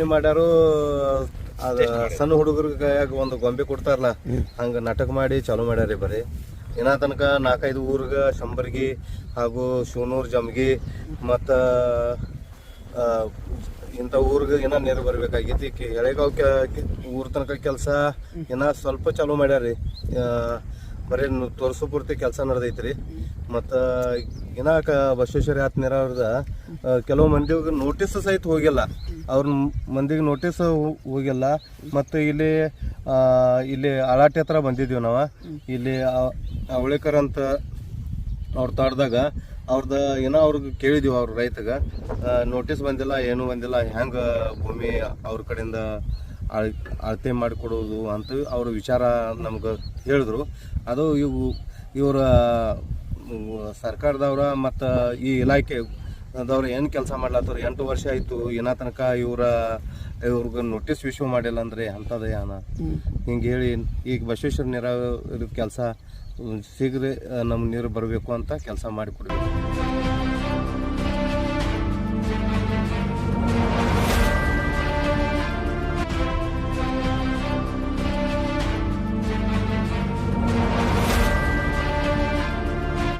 ಯೋಜನೆ ಮಾಡ್ಯಾರು ಅದ ಸಣ್ಣ ಹುಡುಗರಿಗೆ ಒಂದು ಗೊಂಬೆ ಕೊಡ್ತಾರಲ್ಲ ಹಂಗ ನಾಟಕ ಮಾಡಿ ಚಾಲೂ ಮಾಡ್ಯಾರಿ ಬರೀ. ಇನ್ನ ತನಕ ನಾಲ್ಕೈದು ಊರ್ಗ ಶಂಬರ್ಗಿ ಹಾಗೂ ಶಿವನೂರ್ ಜಮ್ಗಿ ಮತ್ತ ಇಂಥ ಊರ್ಗ ಇನ್ನ ನೀರು ಬರ್ಬೇಕಾಗೈತಿ. ಎಳೆಗಾವ್ ಕೆ ಊರ್ ತನಕ ಕೆಲಸ ಇನ್ನ ಸ್ವಲ್ಪ ಚಾಲೂ ಮಾಡ್ಯಾರಿ. ಬರೀ ತೋರಿಸೋ ಪೂರ್ತಿ ಕೆಲಸ ನಡೆದೈತ್ರಿ. ಮತ್ತು ಇನ್ನ ಕ ಬಸವೇಶ್ವರ ಆತ್ ನೀರಾವ್ರದ ಕೆಲವು ಮಂದಿಗೆ ನೋಟಿಸ್ ಸಹಿತ ಹೋಗಿಲ್ಲ. ಅವ್ರ ಮಂದಿಗೆ ನೋಟಿಸ್ ಹೋಗಿಲ್ಲ. ಮತ್ತು ಇಲ್ಲಿ ಇಲ್ಲಿ ಅಳಾಟೆ ಹತ್ರ ಬಂದಿದ್ದೀವಿ ನಾವು. ಇಲ್ಲಿ ಅವಳಿಕರ್ ಅಂತ ಅವ್ರ ತೋಟದಾಗ ಅವ್ರದ್ದು ಏನೋ ಅವ್ರಿಗೆ ಕೇಳಿದೀವಿ ಅವ್ರ ರೈತಗೆ. ನೋಟಿಸ್ ಬಂದಿಲ್ಲ, ಏನೂ ಬಂದಿಲ್ಲ. ಹೆಂಗೆ ಭೂಮಿ ಅವ್ರ ಕಡೆಯಿಂದ ಅಳ್ ಅಳತೆ ಮಾಡಿಕೊಡೋದು ಅಂತ ಅವ್ರ ವಿಚಾರ ನಮ್ಗೆ ಹೇಳಿದ್ರು. ಅದು ಇವು ಇವರ ಸರ್ಕಾರದವ್ರ ಮತ್ತು ಈ ಇಲಾಖೆ ಅದವ್ರು ಏನು ಕೆಲಸ ಮಾಡ್ಲತ್ತವ್ರ ಎಂಟು ವರ್ಷ ಆಯಿತು ಏನ ತನಕ ಇವರ ಇವ್ರಿಗೆ ನೋಟಿಸ್ ಇಶ್ಯೂ ಮಾಡಿಲ್ಲ ಅಂದ್ರೆ ಅಂಥದ್ದು ಯಾನ? ಹಿಂಗೆ ಹೇಳಿ ಈಗ ಬಸವೇಶ್ವರ ನೀರಾವರಿ ಕೆಲಸ ಶೀಘ್ರ ನಮ್ಮ ನೀರು ಬರಬೇಕು ಅಂತ ಕೆಲಸ ಮಾಡಿಕೊಡ್ಬೇಕು